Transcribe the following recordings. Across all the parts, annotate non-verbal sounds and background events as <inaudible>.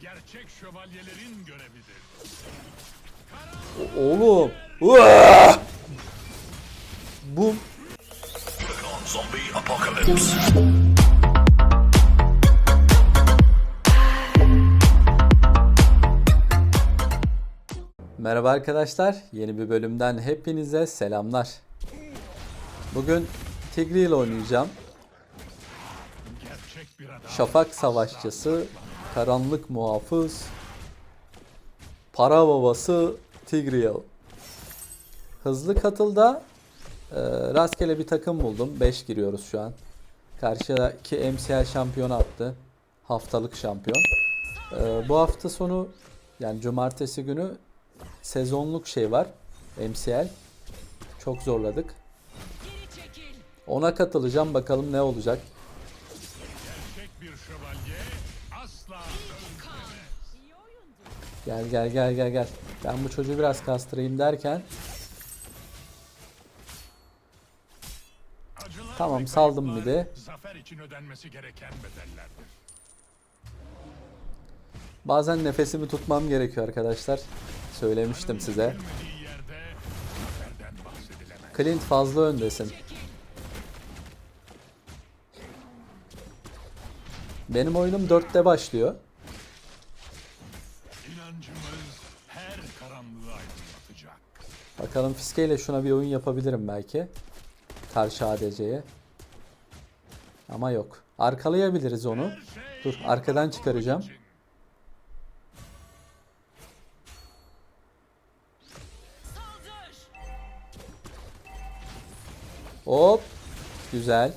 Gerçek şövalyelerin görevidir. Oğlum. Uaa! Bu Zombie apocalypse. Merhaba arkadaşlar. Yeni bir bölümden hepinize selamlar. Bugün Tigreal ile oynayacağım. Şafak Savaşçısı, Karanlık Muhafız, Para Babası Tigreal. Hızlı katılda e, rastgele bir takım buldum. 5 giriyoruz şu an. Karşıdaki MCL şampiyonu attı. Haftalık şampiyon. E, bu hafta sonu yani cumartesi günü sezonluk şey var. MCL. Çok zorladık. Ona katılacağım bakalım ne olacak. Gel gel gel gel gel. Ben bu çocuğu biraz kastırayım derken Tamam, saldım bir de. Bazen nefesimi tutmam gerekiyor arkadaşlar. Söylemiştim size. Clint fazla öndesin. Benim oyunum 4'te başlıyor. Bakalım Fiske ile şuna bir oyun yapabilirim belki. Karşı ADC'ye. Ama yok. Arkalayabiliriz onu. Dur arkadan çıkaracağım. Hop. Güzel.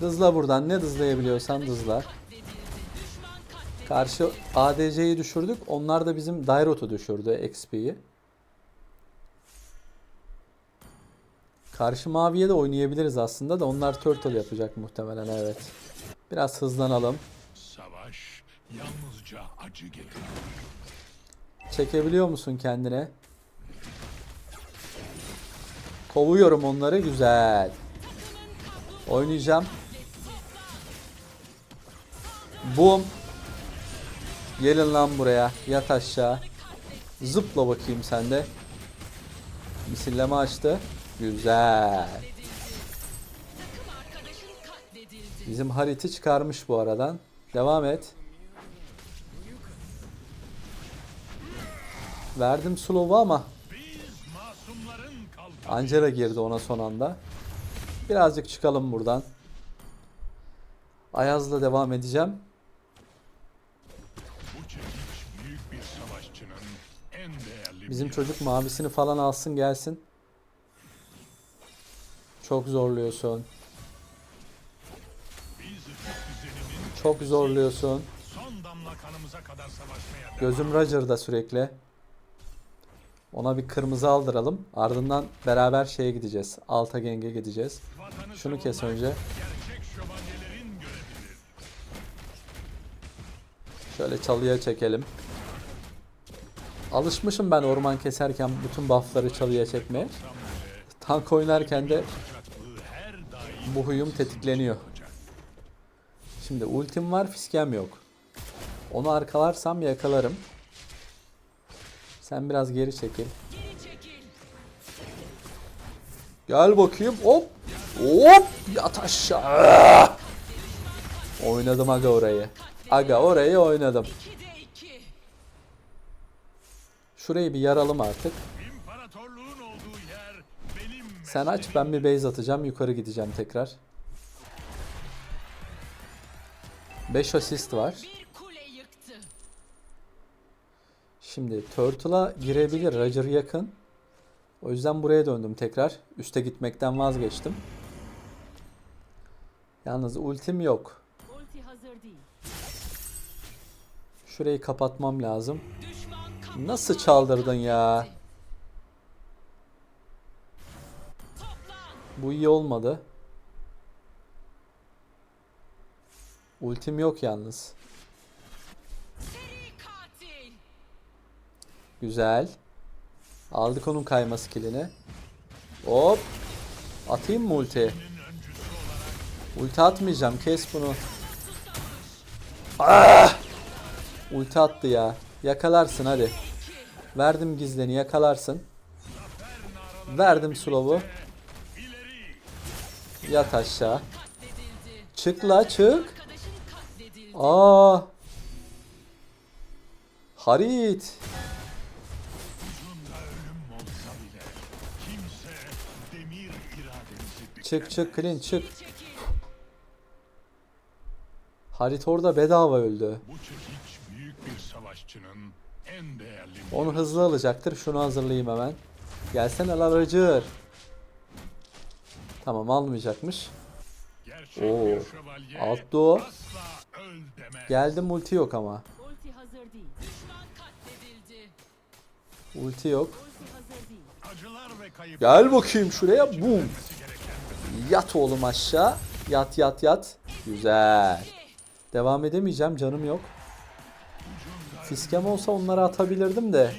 Hızla buradan. Ne hızlayabiliyorsan hızla. Karşı ADC'yi düşürdük. Onlar da bizim Dairot'u düşürdü XP'yi. Karşı maviye de oynayabiliriz aslında da onlar turtle yapacak muhtemelen evet. Biraz hızlanalım. Savaş yalnızca acı getirir. Çekebiliyor musun kendine? Kovuyorum onları güzel. Oynayacağım. Boom. Gelin lan buraya. Yat aşağı. Zıpla bakayım sen de. Misilleme açtı. Güzel. Bizim hariti çıkarmış bu aradan. Devam et. Verdim slow'u ama. Angela girdi ona son anda. Birazcık çıkalım buradan. Ayaz'la devam edeceğim. Bizim çocuk mavisini falan alsın gelsin. Çok zorluyorsun. Çok zorluyorsun. Gözüm Roger'da sürekli. Ona bir kırmızı aldıralım. Ardından beraber şeye gideceğiz. Alta genge gideceğiz. Şunu kes önce. Şöyle çalıya çekelim. Alışmışım ben orman keserken bütün buffları çalıya çekmeye. Tank oynarken de bu huyum tetikleniyor. Şimdi ultim var, fiskem yok. Onu arkalarsam yakalarım. Sen biraz. Geri çekil. Gel bakayım. Hop. Hop. Yat aşağı. Oynadım aga orayı. Aga orayı oynadım. 2'de 2. Şurayı bir yaralım artık. İmparatorluğun olduğu yer benim Sen aç ben bir base atacağım. Yukarı gideceğim tekrar. 5 asist var. Şimdi Turtle'a girebilir. Roger yakın. O yüzden buraya döndüm tekrar. Üste gitmekten vazgeçtim. Yalnız ultim yok. Ulti hazır değil. Şurayı kapatmam lazım. Katledildi. Nasıl çaldırdın ya? Bu iyi olmadı. Ultim yok yalnız. Güzel. Aldık onun kayma skillini. Hop. Atayım mı ulti? Ulti atmayacağım. Kes bunu. Ulti attı ya. Yakalarsın hadi. Verdim gizleni yakalarsın. Verdim slow'u. Yat aşağı. Çık la çık. Aa. Harit. Çık çık clean çık. Harit orada bedava öldü. Bu çekiç büyük bir savaşçının en değerli Onu hızlı alacaktır. Şunu hazırlayayım hemen. Gelsene lan Roger. Tamam almayacakmış. gerçek Oo. Alt doğu. Geldim multi yok ama. Ulti hazır değil. Düşman katledildi. Ulti yok. Gel bakayım şuraya. Boom. vermesi gereken Yat oğlum aşağı. Yat yat yat. Güzel. Devam edemeyeceğim canım yok. Fiskem olsa onları atabilirdim de.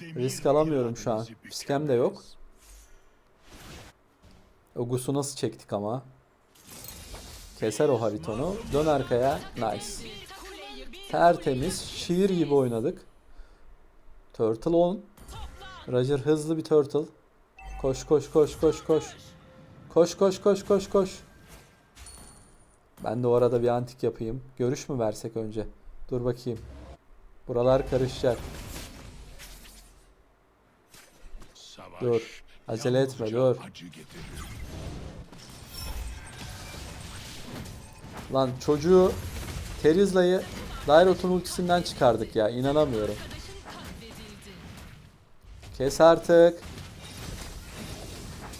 Risk alamıyorum şu an. Fiskem de yok. Ogus'u nasıl çektik ama. Keser o haritonu. Dön arkaya. Nice. Tertemiz. Şiir gibi oynadık. Turtle on. Roger hızlı bir turtle. Koş koş koş koş koş. Koş koş koş koş koş. Ben de o arada bir antik yapayım. Görüş mü versek önce? Dur bakayım. Buralar karışacak. Savaş Dur. Acele etme, dur. Lan çocuğu Terizla'yı Dairot'un ultisinden çıkardık ya. inanamıyorum. Kes artık.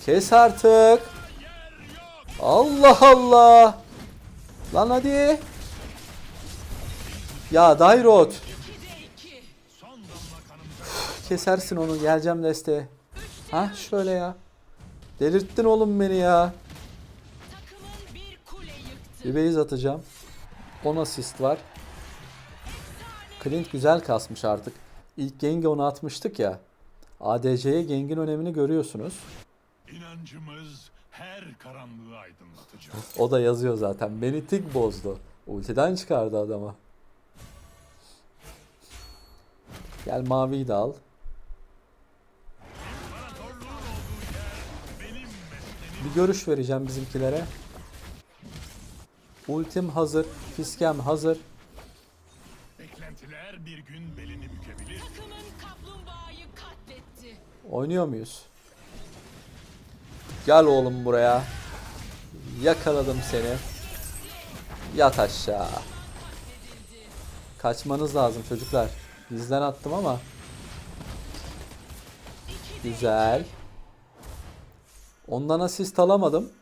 Kes artık. Allah Allah. Lan hadi. Ya Dairot. Kesersin onu. Geleceğim desteğe. Ha şöyle ya. Delirttin oğlum beni ya. bir base atacağım. 10 asist var. Clint güzel kasmış artık. İlk Geng'i ona atmıştık ya. ADC'ye Geng'in önemini görüyorsunuz. inancımız her karanlığı aydınlatacak. O da yazıyor zaten. Beni tik bozdu. Ultiden çıkardı adama. Gel maviyi de al. Bir görüş vereceğim bizimkilere. Ultim hazır. Fiskem hazır. Beklentiler bir gün belini bükebilir. Takımın kaplumbağayı katletti. Oynuyor muyuz? Gel oğlum buraya. Yakaladım seni. Yat aşağı. Kaçmanız lazım çocuklar. Bizden attım ama. Güzel. Ondan asist alamadım.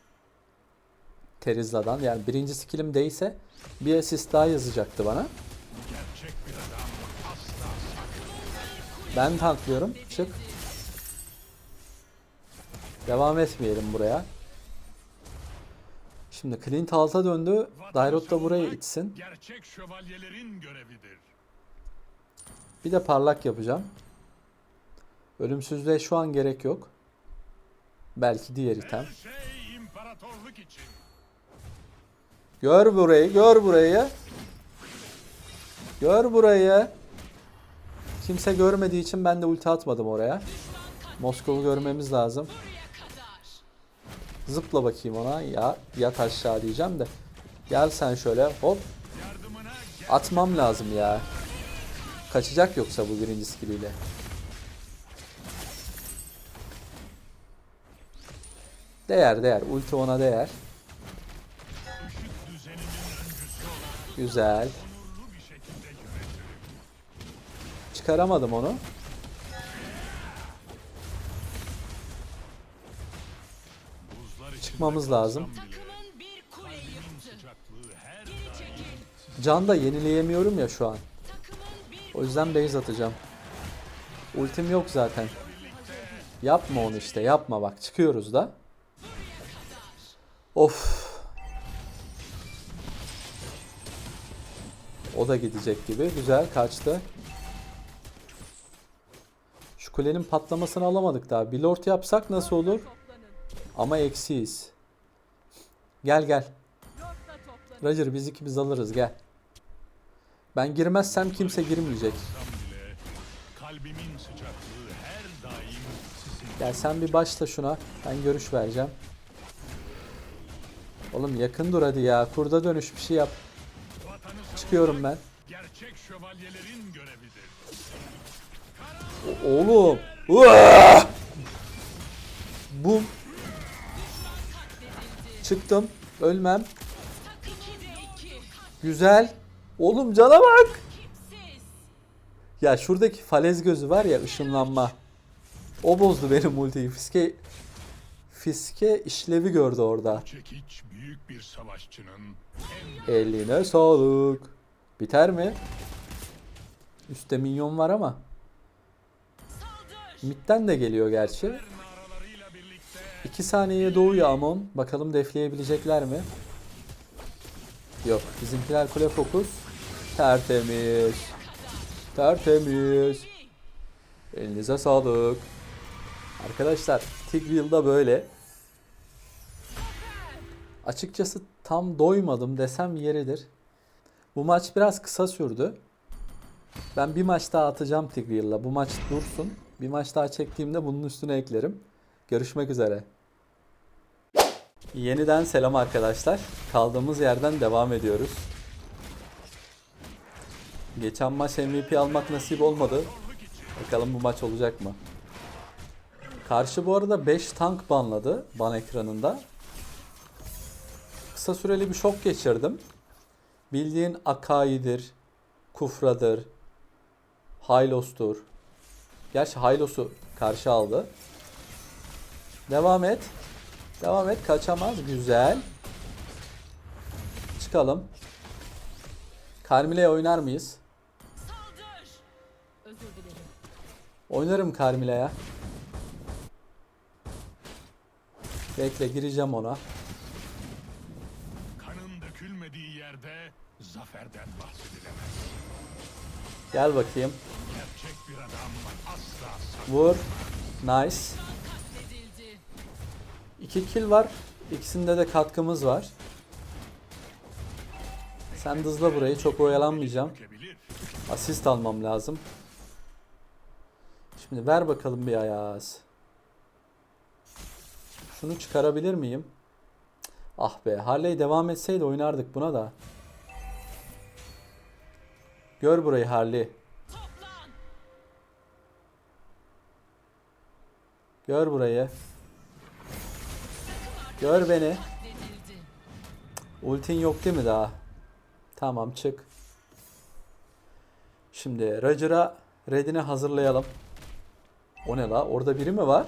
Terizla'dan. Yani birinci skillim değilse bir asist daha yazacaktı bana. Ben tanklıyorum. Çık. Devam etmeyelim buraya. Şimdi Clint alta döndü. Dairot da buraya itsin. Gerçek şövalyelerin görevidir. Bir de parlak yapacağım. Ölümsüzlüğe şu an gerek yok. Belki diğer item. Şey. Gör burayı, gör burayı. Gör burayı. Kimse görmediği için ben de ulti atmadım oraya. Moskov'u görmemiz lazım. Zıpla bakayım ona. Ya yat aşağı diyeceğim de. Gel sen şöyle hop. Atmam lazım ya. Kaçacak yoksa bu birinci skilliyle. Değer değer. Ulti ona değer. Güzel. Çıkaramadım onu. Çıkmamız lazım. Can da yenileyemiyorum ya şu an. O yüzden base atacağım. Ultim yok zaten. Yapma onu işte yapma bak çıkıyoruz da. Of. O da gidecek gibi. Güzel kaçtı. Şu kulenin patlamasını alamadık daha. Bir lord yapsak nasıl olur? Ama eksiyiz. Gel gel. Roger biz ikimiz alırız gel. Ben girmezsem kimse girmeyecek. Gel sen bir başla şuna. Ben görüş vereceğim. Oğlum yakın dur hadi ya. Kurda dönüş bir şey yap. Çıkıyorum ben. gerçek şövalyelerin görevidir. Oğlum. Uaa! Bum. Çıktım. Ölmem. Güzel. Oğlum cana bak. Ya şuradaki falez gözü var ya ışınlanma. O bozdu benim ultiyi. Fiske Fiske işlevi gördü orada. Çekiç büyük bir savaşçının Eline sağlık. Biter mi? Üstte minyon var ama. Mid'den de geliyor gerçi. naralarıyla birlikte 2 saniyeye doğuyor Amon. Bakalım defleyebilecekler mi? Yok. Bizimkiler kule fokus. Tertemiz. Tertemiz. Elinize sağlık. Arkadaşlar Tigreal'da böyle. Açıkçası tam doymadım desem yeridir. Bu maç biraz kısa sürdü. Ben bir maç daha atacağım Tigreal'la. Bu maç dursun. Bir maç daha çektiğimde bunun üstüne eklerim. Görüşmek üzere. Yeniden selam arkadaşlar. Kaldığımız yerden devam ediyoruz. Geçen maç MVP almak nasip olmadı. Bakalım bu maç olacak mı? Karşı bu arada 5 tank banladı ban ekranında. Kısa süreli bir şok geçirdim. Bildiğin Akai'dir, Kufra'dır, Hylos'tur. Gerçi Hylos'u karşı aldı. Devam et. Devam et. Kaçamaz. Güzel. Çıkalım. Carmile'ye oynar mıyız? Oynarım Carmile'ye. Bekle gireceğim ona. kanın dökülmediği yerde zaferden bahsedilemez. Gel bakayım. Gerçek bir adam asla Vur. Nice. 2 kill var. İkisinde de katkımız var. Sen hızla burayı. Çok oyalanmayacağım. Asist almam lazım. Şimdi ver bakalım bir ayaz. Şunu çıkarabilir miyim? Ah be. Harley devam etseydi oynardık buna da. Gör burayı Harley. Gör burayı. Gör beni. Ultin yok değil mi daha? Tamam çık. Şimdi Roger'a redini hazırlayalım. O ne la? Orada biri mi var?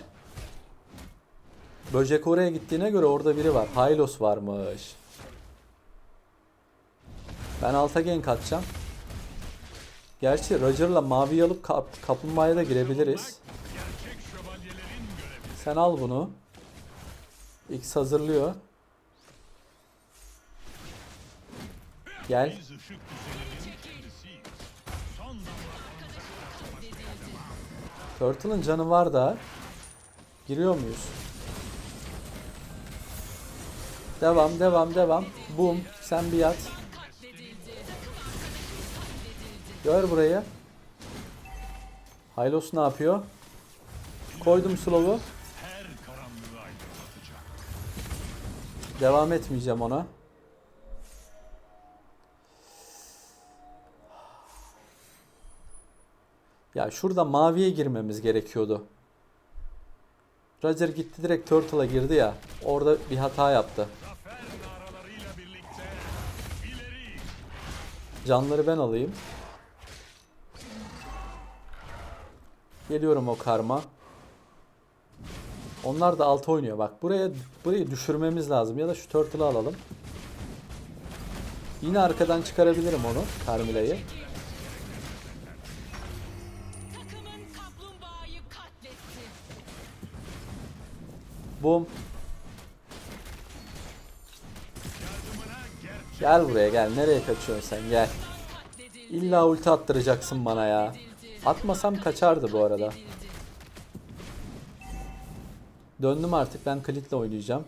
Böcek oraya gittiğine göre orada biri var. Hylos varmış. Ben alta gank atacağım. Gerçi Roger'la mavi alıp kap kaplumbağaya da girebiliriz. Sen al bunu. X hazırlıyor. Gel. Turtle'ın canı var da. Giriyor muyuz? Devam, devam, devam. Boom. Sen bir yat. Gör burayı. Hylos ne yapıyor? Koydum slow'u. Devam etmeyeceğim ona. Ya şurada maviye girmemiz gerekiyordu. Roger gitti direkt Turtle'a girdi ya. Orada bir hata yaptı. Canları ben alayım. Geliyorum o karma. Onlar da altı oynuyor. Bak buraya burayı düşürmemiz lazım ya da şu turtle'ı alalım. Yine arkadan çıkarabilirim onu, katletti. Boom. Gel buraya gel. Nereye kaçıyorsun sen? Gel. İlla ulti attıracaksın bana ya. Atmasam kaçardı bu arada. Döndüm artık. Ben Clint'le oynayacağım.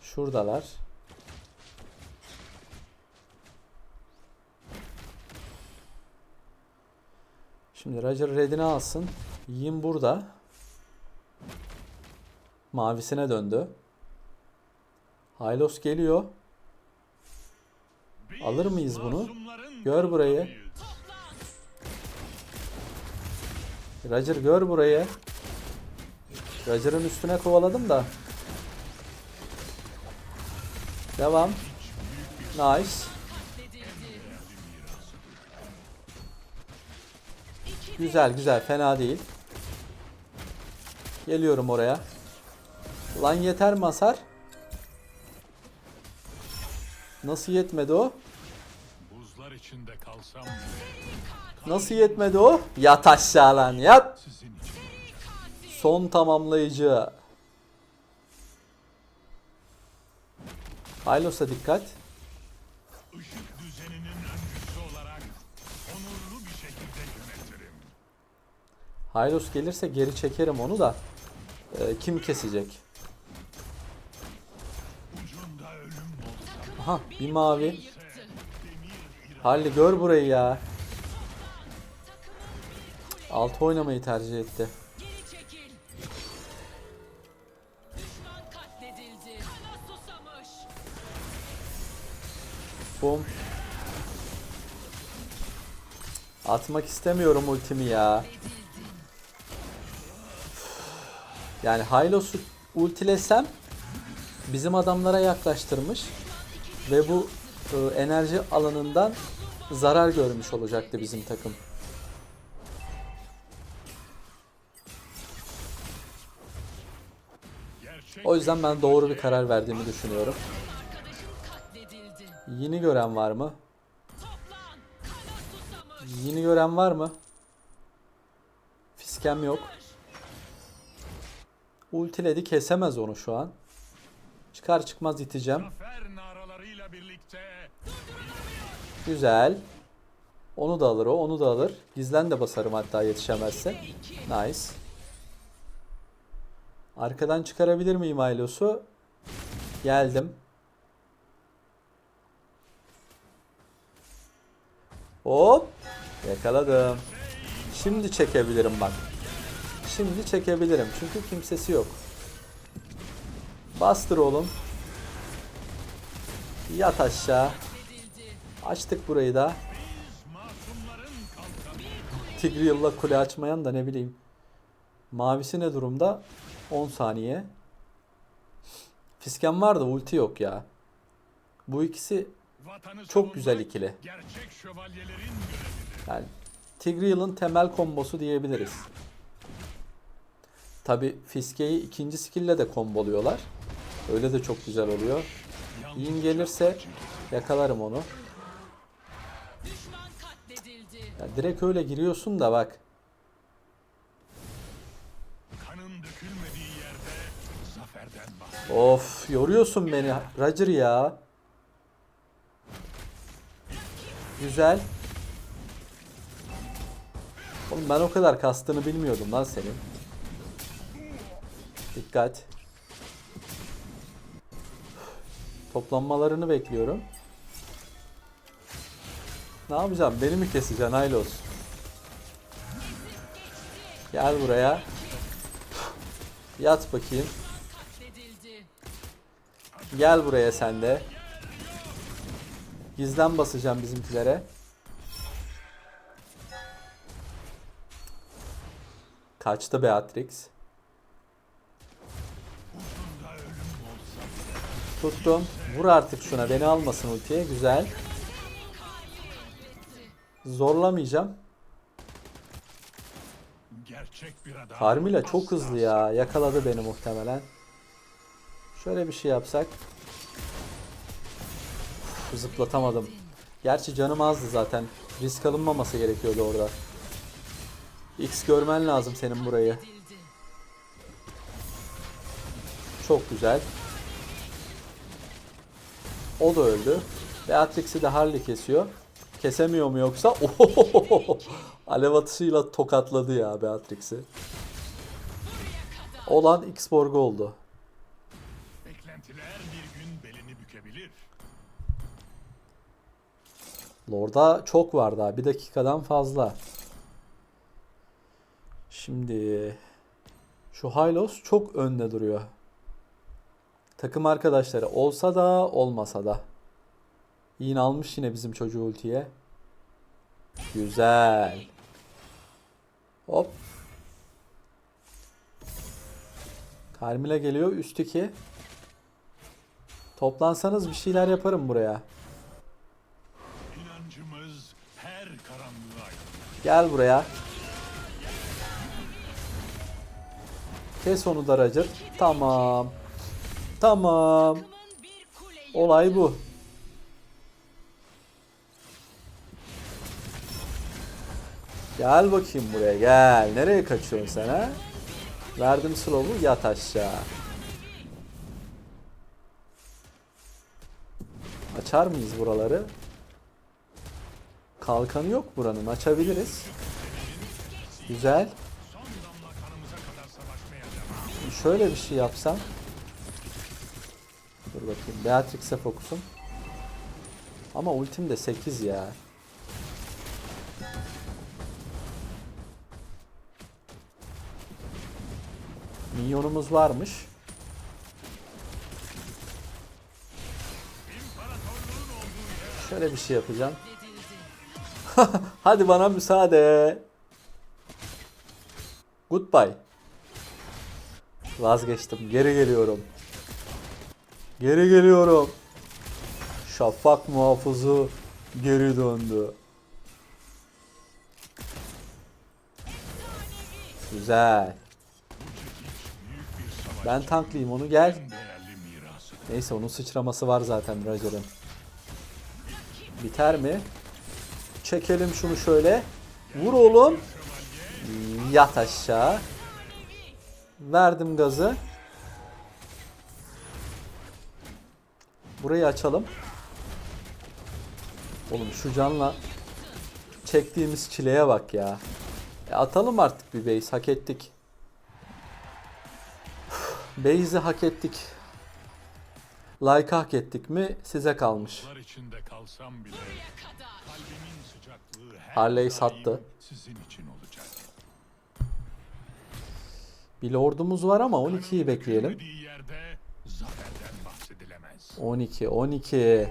Şuradalar. Şimdi Roger Red'ini alsın. Yin burada. Mavisine döndü. Hylos geliyor. Alır mıyız bunu? Gör burayı. Roger gör burayı. Roger'ın üstüne kovaladım da. Devam. Nice. Güzel güzel fena değil. Geliyorum oraya. Lan yeter mi hasar? Nasıl yetmedi o? Buzlar içinde kalsam Nasıl yetmedi o? Yat aşağı lan yat. Son tamamlayıcı. Hylos'a dikkat. Işık düzeninin öncüsü olarak onurlu bir şekilde yönetirim. Hylos gelirse geri çekerim onu da. Ee, kim kesecek? Aha bir mavi. Halli gör burayı ya. Altı oynamayı tercih etti. Bum. Atmak istemiyorum ultimi ya. Yani Hylos'u ultilesem bizim adamlara yaklaştırmış ve bu e, enerji alanından zarar görmüş olacaktı bizim takım. O yüzden ben doğru bir karar verdiğimi düşünüyorum. Yeni gören var mı? Yeni gören var mı? Fiskem yok. Ultiledi kesemez onu şu an. Çıkar çıkmaz iteceğim. Güzel. Onu da alır o, onu da alır. Gizlen de basarım hatta yetişemezse. Nice. Arkadan çıkarabilir miyim Aylos'u? Geldim. Hop. Yakaladım. Şimdi çekebilirim bak. Şimdi çekebilirim. Çünkü kimsesi yok. Bastır oğlum. Yat aşağı. Açtık burayı da. Tigreal'la kule açmayan da ne bileyim. Mavisi ne durumda? 10 saniye. Fisken var da ulti yok ya. Bu ikisi çok güzel ikili. Yani Tigreal'ın temel kombosu diyebiliriz. Tabi Fiske'yi ikinci skill'le de komboluyorlar. Öyle de çok güzel oluyor. Yin gelirse yakalarım onu. Ya direkt öyle giriyorsun da bak. Of yoruyorsun beni Roger ya. Güzel. Oğlum ben o kadar kastığını bilmiyordum lan senin. Dikkat. Toplanmalarını bekliyorum. Ne yapacağım? Beni mi keseceksin Aylos? Gel buraya. Yat bakayım. Gel buraya sen de. Gizlen basacağım bizimkilere. Kaçtı Beatrix. Tuttum. Vur artık şuna. Beni almasın ultiye. Güzel. Zorlamayacağım. Gerçek bir adam. Carmilla çok hızlı ya. Yakaladı beni muhtemelen. Şöyle bir şey yapsak. Uf, Zıplatamadım. Gerçi canım azdı zaten. Risk alınmaması gerekiyordu orada. X görmen lazım senin burayı. Çok güzel. O da öldü. Beatrix'i de Harley kesiyor. Kesemiyor mu yoksa? Ohohoho! <laughs> Alev atışıyla tokatladı ya Beatrix'i. Olan X-Borg oldu. Beklentiler bir gün belini bükebilir. Lord'a çok var daha. Bir dakikadan fazla. Şimdi şu Hylos çok önde duruyor. Takım arkadaşları olsa da olmasa da. Yine almış yine bizim çocuğu ultiye. Güzel. Hop. Carmilla geliyor üst 2. Toplansanız bir şeyler yaparım buraya. Gel buraya. Kes onu da Roger. Tamam. Tamam. Olay bu. Gel bakayım buraya gel. Nereye kaçıyorsun sen ha? Verdim slow'u yat aşağı. Açar mıyız buraları? Kalkanı yok buranın. Açabiliriz. Güzel. Şöyle bir şey yapsam. Dur bakayım. Beatrix'e fokusum. Ama ultim de 8 ya. Minyonumuz varmış. Şöyle bir şey yapacağım. <laughs> Hadi bana müsaade. Goodbye. Vazgeçtim. Geri geliyorum. Geri geliyorum. Şafak muhafızı geri döndü. Güzel. Ben tanklayayım onu gel. Neyse onun sıçraması var zaten Roger'ın. Biter mi? Çekelim şunu şöyle. Vur oğlum. Yat aşağı. Verdim gazı. Burayı açalım. Oğlum şu canla çektiğimiz çileye bak ya. E atalım artık bir base. Hak ettik. Base'i hak ettik. Like hak ettik mi size kalmış. Yıllar içinde kalsam bile kadar. kalbimin sıcaklığı her Harley sattı. sizin için olacak. Bir lordumuz var ama 12'yi bekleyelim. Dökülmediği yerde zaferden bahsedilemez. 12, 12. Geri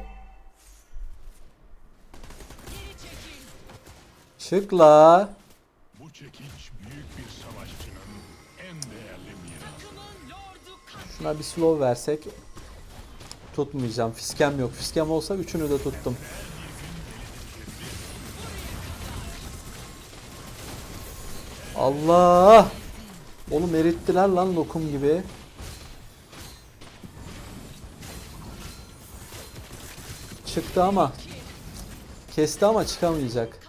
çekil. Çık la. Bu çekiç Şuna bir slow versek. Tutmayacağım. Fiskem yok. Fiskem olsa üçünü de tuttum. Allah! Oğlum erittiler lan lokum gibi. Çıktı ama. Kesti ama çıkamayacak.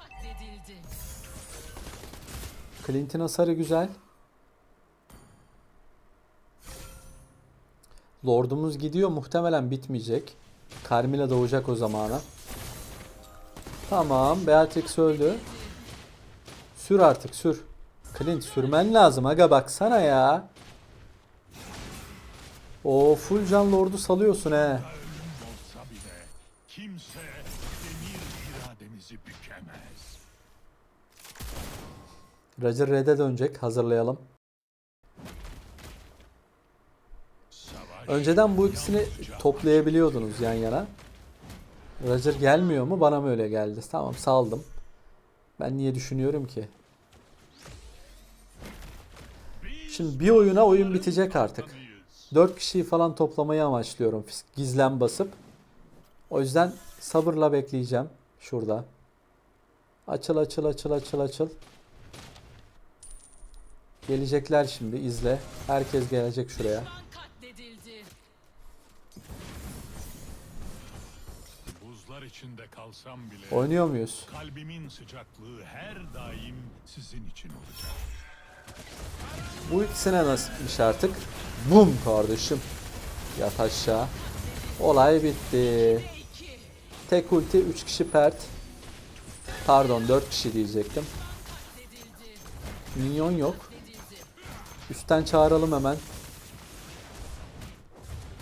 Clint'in hasarı güzel. Lordumuz gidiyor. Muhtemelen bitmeyecek. Carmilla doğacak o zamana. Tamam. Beatrix öldü. Sür artık sür. Clint sürmen lazım. Aga baksana ya. O full can lordu salıyorsun he. Roger Red'e dönecek. Hazırlayalım. Savaş Önceden bu ikisini toplayabiliyordunuz yan yana. Roger gelmiyor mu? Bana mı öyle geldi? Tamam saldım. Ben niye düşünüyorum ki? Şimdi bir oyuna oyun bitecek artık. 4 kişiyi falan toplamayı amaçlıyorum. Gizlen basıp. O yüzden sabırla bekleyeceğim. Şurada. Açıl açıl açıl açıl açıl. Gelecekler şimdi izle. Herkes gelecek şuraya. İçinde kalsam bile Oynuyor muyuz? kalbimin sıcaklığı her daim sizin için olacak. Bu ikisine nasipmiş artık. Bum kardeşim. Yat aşağı. Olay bitti. Tek ulti 3 kişi pert. Pardon 4 kişi diyecektim. Minyon yok. Üstten çağıralım hemen.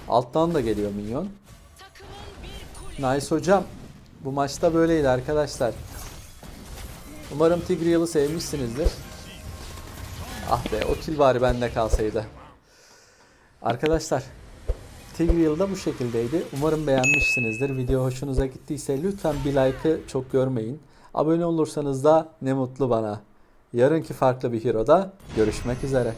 Alttan da geliyor minyon. Nice hocam. Bu maçta böyleydi arkadaşlar. Umarım Tigreal'ı sevmişsinizdir. Ah be o kill bari bende kalsaydı. Arkadaşlar Tigreal bu şekildeydi. Umarım beğenmişsinizdir. Video hoşunuza gittiyse lütfen bir like'ı çok görmeyin. Abone olursanız da ne mutlu bana. Yarınki farklı bir Hero'da görüşmek üzere.